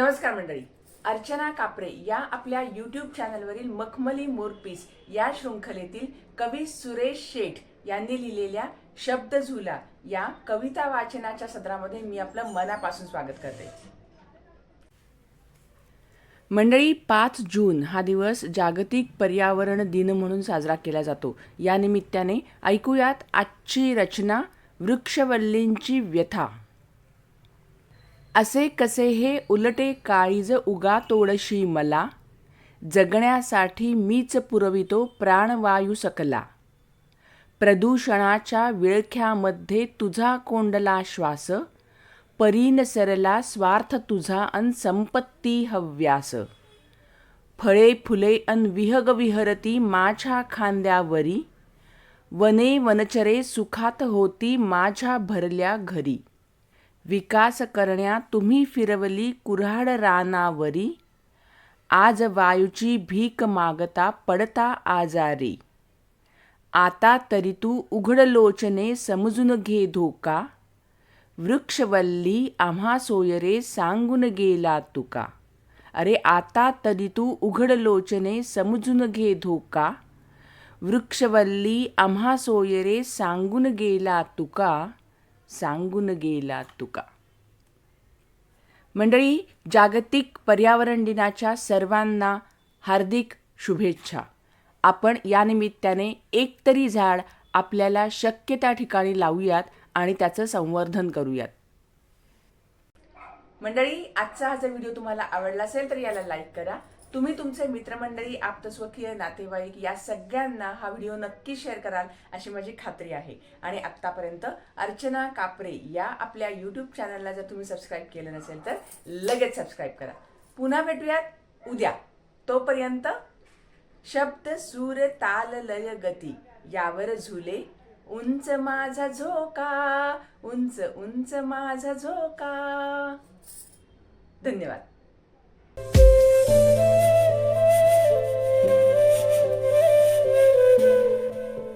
नमस्कार मंडळी. अर्चना कापरे या आपल्या यूट्यूब चॅनलवरील मखमली मोरपीस या शृंखलेतील कवी सुरेश शेठ यांनी लिहिलेल्या शब्द झुला या कविता वाचनाच्या सत्रामध्ये मी आपलं मनापासून स्वागत करते. मंडळी पाच जून हा दिवस जागतिक पर्यावरण दिन म्हणून साजरा केला जातो. या निमित्ताने ऐकूयात आजची रचना वृक्षवल्लींची व्यथा. असे कसे हे उलटे काळीज उगा तोडशी मला? जगण्यासाठी मीच पुरवितो प्राणवायू सकला. प्रदूषणाच्या विळख्यामध्ये तुझा कोंडला श्वास परीन सरला स्वार्थ तुझा अन संपत्ती हव्यास. फळे फुले अन विहग विहरती माझ्या खांद्यावरी वने वनचरे सुखात होती माझ्या भरल्या घरी. विकास करण्या तुम्ही फिरवली कुऱ्हाड रानावरी. आज वायूची भीक मागता पडता आजारी. आता तरी तू उघड लोचने समजून घे धोका. वृक्षवल्ली आम्हा सोयरे सांगून गेला तुका. अरे आता तरी तू उघड लोचने समजून घे धोका. वृक्षवल्ली आम्हा सोयरे सांगून गेला तुका. सांगून गेला तुका. मंडळी जागतिक पर्यावरण दिनाच्या सर्वांना हार्दिक शुभेच्छा. आपण या निमित्ताने एक तरी झाड आपल्याला शक्य त्या ठिकाणी लावूयात आणि त्याचं संवर्धन करूयात. मंडळी आजचा हा जर व्हिडिओ तुम्हाला आवडला असेल तर याला लाईक करा तुम्ही तुमचे मित्रमंडळी आप्तस्वकीय नातेवाईक या सगळ्यांना हा व्हिडिओ नक्की शेअर कराल अशी माझी खात्री आहे. आणि आत्तापर्यंत अर्चना कापरे या आपल्या यूट्यूब चॅनलला जर तुम्ही सबस्क्राईब केलं नसेल तर लगेच सबस्क्राईब करा. पुन्हा भेटूयात उद्या. तोपर्यंत शब्द सूर ताल लय गती यावर झुले उंच माझा झोका उंच उंच माझा झोका. धन्यवाद.